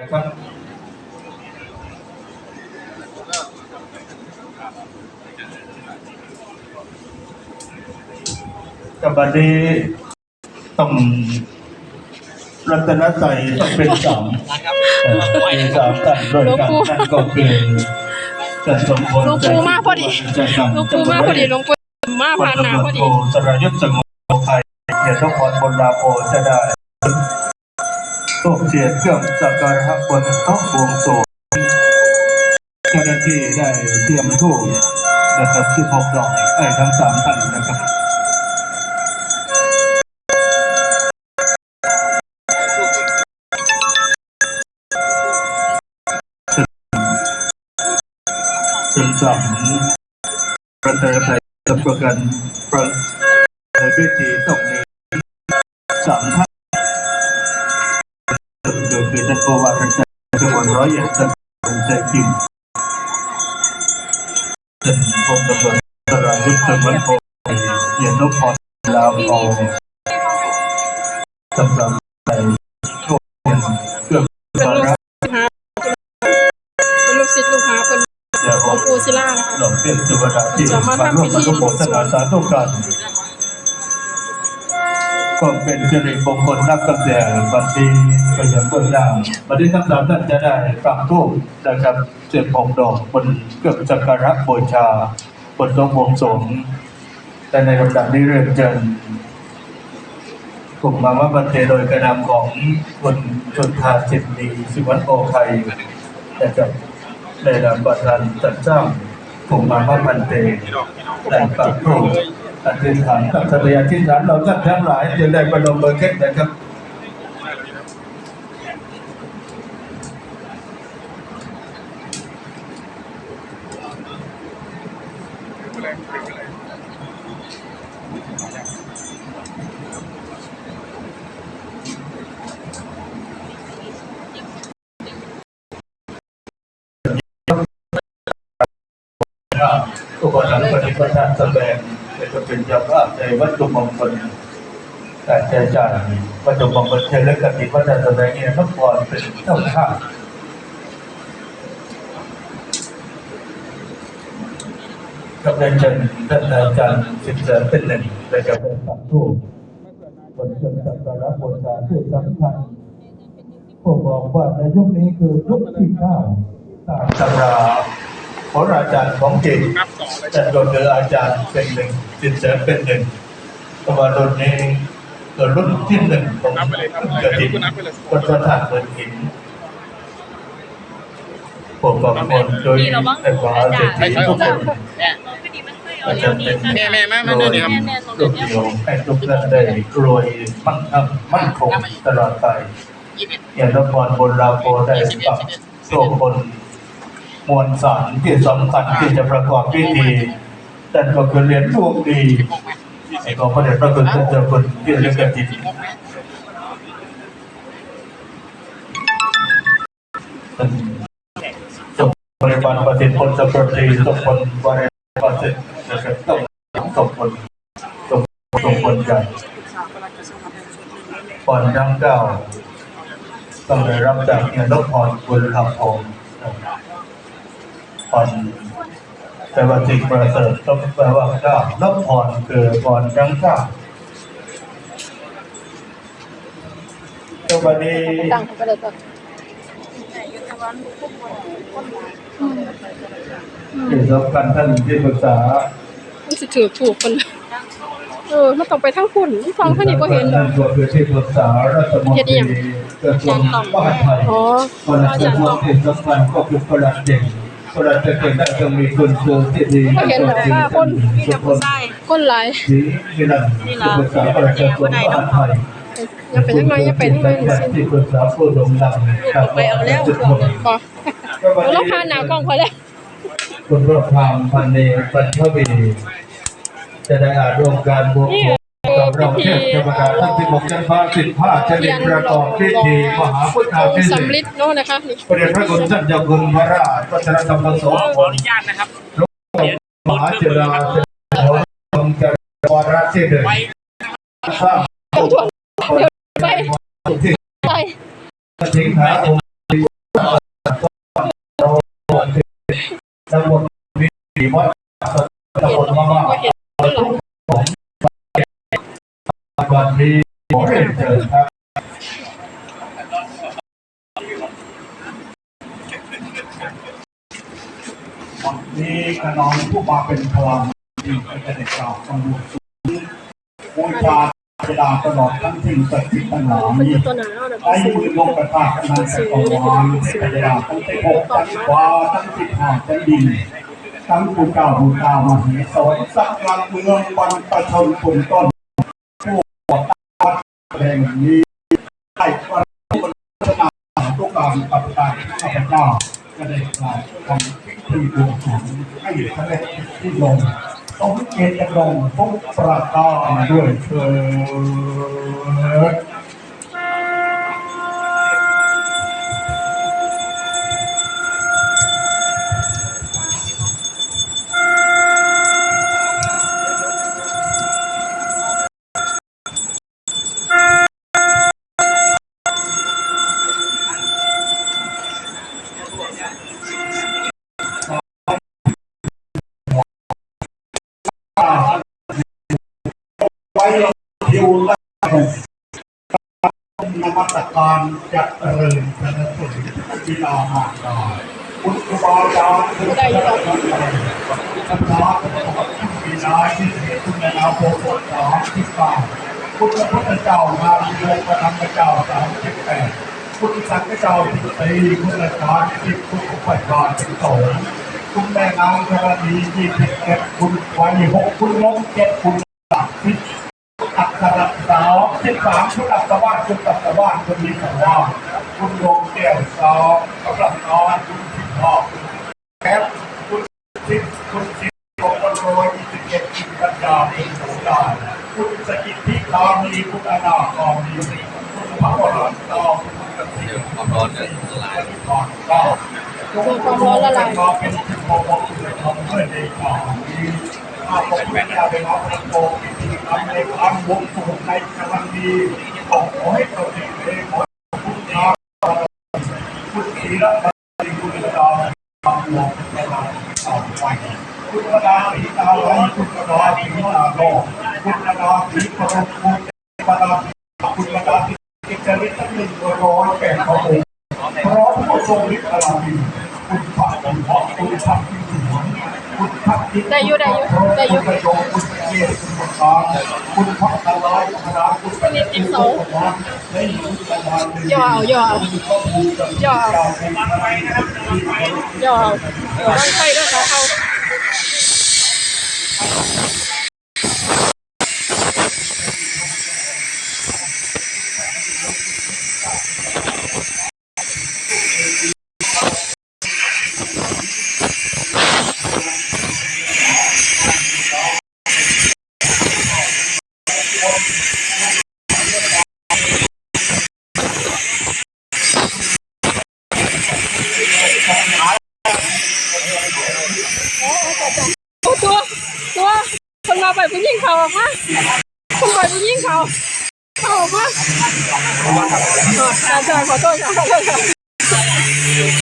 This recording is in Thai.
นะครับกับบันนี้ต้องรัตนใจต้องเป็นสามเอ่อเป็นสามกันโดยกันนั่นก็คือจะสมบูรณ์หลวงปู่มาพอดีจะนำหลวงปู่มาพอดีหลวงปู่มาพัผ่านนหนาตำรวพจอดีโทสรายุทธสงบไทยเกียรติพรบนลาโพจะได้ ตกเทียนเครื่องสักการะบนโต๊ะบวงสรวงเจ้าหน้าที่ได้เตรียมทูบนะครับที่พกดอกไอ้ทั้งสามท่านนะครับซึ่งสามประเทศไทยจะประกันประในพิธีต้องมีสามท่าน โดยคือท่านผู้ว่าราชการจังหวัดร้อยเอ็ดท่านเป็นใจพิมพ์ท่านพลตำรวจสรายุทธสมบัติโพเย็นนพพรลาวเอาสำหรับในช่วงเครื่องเป็นสาลูกระศิษย์หาเป็นลูกศิษย์ลูกหาเป็นเดี๋ยวหลวงปู่ศิลานะคะหลวงเทพจุวดาที่มาร่วมอนุโมทนาสาธุการ ก็เป็นสิริมงคลนับตั้งแต่วันนี้ไปยังเบื้องหน้าวันนี้ทั้งสามท่านจะได้ฟังทูปนะครับเจ็ดหกดอกบนเครื่องสักการบูชาบนโต๊ะบวงสรวงแต่ในลำดับนี้เริ่มเจิญกลุ่มมาว่าบันเทโดยกระนำของคุณชนทาจิตดีสิวัฒน์โอไทยนะครับในนามประธานจัดจ้าผมมาว่ามันเตแต่ปากโปร อธิษฐานกับทะเลอธิษฐานเราท่านทั้งหลายจะได้ประนมมือขึ้นนะครับทุกคนหลังปฏิบัติกาแสดง จะเป็นเจ้าภาพในวัตถุมงคลการใช้จ่ายวัตถุมงคลเชลกติวัฒนแสดงเนี่ยต้อก่อนเป็นเจ้าภาพกับเรียนเชิญท่านอาจารย์สิบแสนเป็นหนึ่งในการเป็นสัมทูตบนเชิญสักการะบนการที่สำคัญผมบอกว่าในยุคนี้คือยุคที่เก้าตามตำราโหราจารย์ของจริง จันโดนเจออาจารย์เป็นหนึ่งจิตเสเป็นหนึ่งประวัติรุ่นนี้เกิดรุ่นที่หนึ่งของกระถิ่นวัดพระธาตุเมืองหินผมบอกคนโดยแต่ว่าเศรษฐีทุกคนอาจารย์เป็นแม่แม่แม่แม่เดียวลูกเดียวให้ทุกท่านได้รวยมั่งคั่งมั่นคงตลอดไปอย่างนครบนราโพได้ปรับโชคบน มวลสารที่สำคัญที่จะประกอบพิธีนั่นก็คือเหรียนดวงดีของพระเดชพระคุณท่านเจ้าคุณที่เรียกกันจิตจบบริบาลประสิทธิ์ผลสปรตีสมผลบริบาลประสิทธิ์นะครับต้องสมผลสมสมผลใหญ่ก่อนทั้งเก้าต้องได้รับจากเงินลบพรบุญธรรมองค์ พรแต่ว่าสิ่งประเสริฐต้องแปลว่าเก้าลบพรคือพรทั้งเก้าตัวันนี้ตั้งไปเลยก่อนที่สำคัญท่านที่ปรึกษามันสิถือถูกคนเออมันต้องไปทั้งคุณฟังท่านนี้ก็เห็นแล้นั่วคือที่ปรึกษารัฐมนตรีกระทรวงมหาดไทยอ๋อคนละกระทรวงที่สำคัญก็คือประหลัดเด็ก ประหลัดเด็กได้ต้องมีคุณครูที่ดีก็เห็นแบบว่าคนทุกคนคนหลายที่นี่นั่นที่ปรึกษาประหลัดกระทรวงมหาดไทยอย่าไปทั้งน้อยอย่าไปทั้งน้อยหนึ่งสิที่ปรึกษาผู้ลงนามครับไปเอาแล้วทุกคนพอเราพาหนาวกล้องพอแล้วคุณพระพรามพันเนปัญชวีจะได้อาจร่วมการบวงสรวง กับเราเทพเทวดาทั้งที่บอกจันทร์สิบห้าชนิดประกอบพิธีมหาพุทธาพิเศษสำลิดเนาะนะคะนี่พระเดชพระคุณท่านเจ้าคุณพระราชวัฒนธรรมโสขออนุญาตนะครับมหาเจราเจริญทรงเจริญวาระที่หนึ่งไปสร้างเดี๋ยวไปที่ไปสิงหาค เชิญครับวันนี้ขนองผู้มาเป็นพลังที่จะได็กสาวคำบูชาบูชาเวลาตลอดทั้งสิ้นสักสิบปัญหานี้ไอ้มือลงกระทากันันสกวานเวลาตั้งแต่หกตั้งว่าตั้งสิบห้าตั้งดินทั้งบูชาบูชามาเหสอนสักการเมืองปันประชนคนต้น แห่งนี้ได้ประพัฒนะทุกการปฏิบัติข้าพเจ้าจะได้กลายเป็นที่ดวงของให้สำเร็จที่ลงต้องเกณฑ์จะลงทุกประการด้วยเถิด ไว้ทิวและนมัสการจะเริญพระสุริบิดามารดาคุณครูบาอาจารย์คุณพระอาจารย์คุณพระบิดาที่เสียคุณในนามโพธิ์สามสิบเก้าคุณพระพุทธเจ้ามาดีโลกธรรมเจ้าสามสิบแปดคุณสังฆเจ้าสิบสี่คุณอาจารย์สิบคุณอุปชฌาย์สิบสองคุณแม่นางธรณียี่สิบเอ็ดคุณไว้หกคุณล้มเจ็ดคุณสามสิบ อักษรสาวสิบสามชุดอักษรบ้านชุดอักษรบ้านคุณมีสองว่าคุณดวงแก้วสองสำหรับน้อนคุณสิบหอกแคปคุณสิบคุณสิบหกคนโรยยี่สิบเอ็ดคุณปัญญาเป็นสงการคุณสกิทธิคามีคุณอนาคอมีคุณพระวรตองคุณกสิณความร้อนเนี่ยละลายก่อนก็ก็เป็นสิบหกคุณทำเพื่อในข่าวนี้อาขอบคุณที่ได้รับพระโกกิติธรรมในความวงสูงในกำลังดีขอให้เราเองเลยขอคุณทาคุณศีลปฏิคุณดาความหลงในทางต่อไปคุณดาสีตาไหลคุณดาสีตาโลคุณดาสีพระคุณปดาวคุณดาสีกิจริตหนึ่งร้อยแปดพระองค์พร้อมผู้ทรงฤทธิ์อลามีคุณพระคุณพระคุณพระคุณพระ ได้ยุได้ยุได้อยู่คุณประเจ้าคุณพระเจ้าคุณพระเจ้าย่อเอาย่อเอาย่อเอาย่อเอาเอาบ้างไฟด้วยเขาเอา ตัวตัวตัวคนมาไปผู้หญิงเขาออกมาคนไปผู้หญิงเขาเขาออกมาขอโทษขอโทษขอโทษ